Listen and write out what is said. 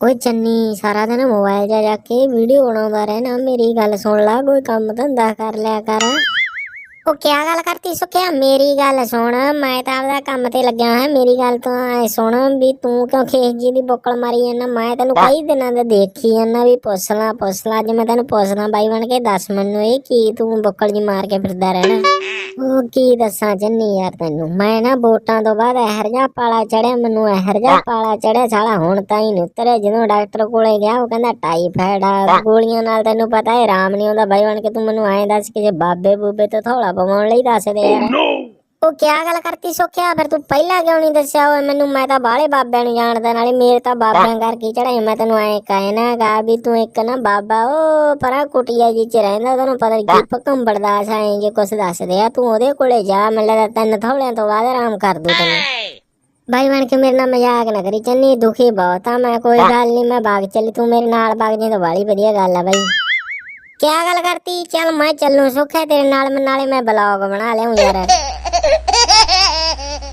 ਓਏ ਚੰਨੀ ਸਾਰਾ ਦਿਨ ਮੋਬਾਈਲ 'ਚ ਜਾ ਕੇ ਵੀਡੀਓ ਬਣਾਉਂਦਾ ਰਹਿਣਾ ਮੇਰੀ ਗੱਲ ਸੁਣ ਲੈ ਕੋਈ ਕੰਮ ਧੰਦਾ ਕਰ ਲਿਆ ਕਰ। ਉਹ ਕਿਆ ਗੱਲ ਕਰਤੀ ਸੁਖਿਆ? ਮੇਰੀ ਗੱਲ ਸੁਣ ਮੈਂ ਤਾਂ ਆਪਦਾ ਕੰਮ ਤੇ ਲੱਗਿਆ ਹਾਂ ਮੇਰੀ ਗੱਲ ਤਾਂ ਐ ਸੁਣ ਵੀ ਤੂੰ ਕਿਉਂ ਖੇਸ ਜੀ ਦੀ ਬੋਕਲ ਮਾਰੀ ਜਾਂਦਾ? ਮੈਂ ਤੈਨੂੰ ਕਈ ਦਿਨਾਂ ਦਾ ਦੇਖੀ ਜਾਂਦਾ ਵੀ ਪੁੱਛ ਲਾ ਪੁੱਛ ਲਾ ਅੱਜ ਮੈਂ ਤੈਨੂੰ ਪੁੱਛਦਾ ਬਾਈ ਬਣ ਕੇ ਦੱਸ ਮੈਨੂੰ ਇਹ ਕੀ ਤੂੰ ਬੋਕਲ ਜੀ ਮਾਰ ਕੇ ਫਿਰਦਾ ਰਹਿਣਾ? ਉਹ ਕੀ ਦੱਸਾਂ ਜੰਨੀ ਯਾਰ ਤੈਨੂੰ? ਮੈਂ ਨਾ ਵੋਟਾਂ ਤੋਂ ਬਾਅਦ ਇਹਰ ਜਾ ਪਾਲਾ ਚੜਿਆ ਮੈਨੂੰ ਇਹਰ ਜਾ ਪਾਲਾ ਚੜਿਆ ਸਾਲਾ ਹੁਣ ਤਾਂ ਹੀ ਨਹੀਂ ਉਤਰਿਆ। ਜਦੋਂ ਡਾਕਟਰ ਕੋਲੇ ਗਿਆ ਉਹ ਕਹਿੰਦਾ ਟਾਈਫਾਇਡ ਆ ਗੋਲੀਆਂ ਨਾਲ ਤੈਨੂੰ ਪਤਾ ਹੈ ਆਰਾਮ ਨਹੀਂ ਆਉਂਦਾ। ਬਾਈ ਬਣ ਕੇ ਤੂੰ ਮੈਨੂੰ ਐਂ ਦੱਸ ਕਿ ਜੇ ਬਾਬੇ ਬੂਬੇ ਤੋਂ ਥੋੜਾ ਪਵਾਉਣ ਲਈ ਦੱਸ ਦੇ ਯਾਰ। ਉਹ ਕਿਆ ਗੱਲ ਕਰਤੀ ਸੋਖਿਆ? ਫਿਰ ਤੂੰ ਪਹਿਲਾਂ ਕਿਉਂ ਨਹੀਂ ਦੱਸਿਆ? ਓਏ ਮੈਨੂੰ ਮੈਂ ਤਾਂ ਬਾਹਲੇ ਬਾਬਿਆਂ ਨੂੰ ਜਾਣਦਾ ਨਾਲੇ ਮੇਰੇ ਤਾਂ ਬਾਬਿਆਂ ਕਰਕੇ ਚੜਾਈ ਮੈਂ ਤੈਨੂੰ ਐਂ ਕਹਿਣਾ ਗਾ ਵੀ ਤੂੰ ਇੱਕ ਨਾ ਬਾਬਾ ਉਹ ਪਰਾਂ ਕੁਟਿਆ ਜੀ ਚ ਰਹਿੰਦਾ ਤੈਨੂੰ ਪਤਾ ਨੀ ਕੀ ਭਕੰਬੜਦਾਸ ਐਂ ਜੇ ਕੁਛ ਦੱਸਦੇ ਆ। ਤੂੰ ਉਹਦੇ ਕੋਲੇ ਜਾ ਮੈਨੂੰ ਲੱਗਦਾ ਤਿੰਨ ਥੋੜਿਆਂ ਤੋਂ ਬਾਅਦ ਆਰਾਮ ਕਰ ਦੂ ਤੈਨੂੰ। ਬਾਈ ਬਣ ਕੇ ਮੇਰੇ ਨਾਲ ਮਜ਼ਾਕ ਨਾ ਕਰੀ ਚੰਨੀ ਦੁਖੀ ਬਹੁਤ ਆ। ਮੈਂ ਕੋਈ ਗੱਲ ਨਹੀਂ ਮੈਂ ਬਾਗ ਚੱਲੀ ਤੂੰ ਮੇਰੇ ਨਾਲ ਬਾਗ ਜੀ ਤਾਂ ਬਾਲੀ ਵਧੀਆ ਗੱਲ ਆ ਬਾਈ। ਕਿਆ ਗੱਲ ਕਰਤੀ? ਚੱਲ ਮੈਂ ਚੱਲੂ ਸੁੱਖੇ ਤੇਰੇ ਨਾਲ ਮੈਂ ਨਾਲੇ ਮੈਂ ਬਲੌਗ ਬਣਾ ਲਿਆਉਂ ਯਾਰ।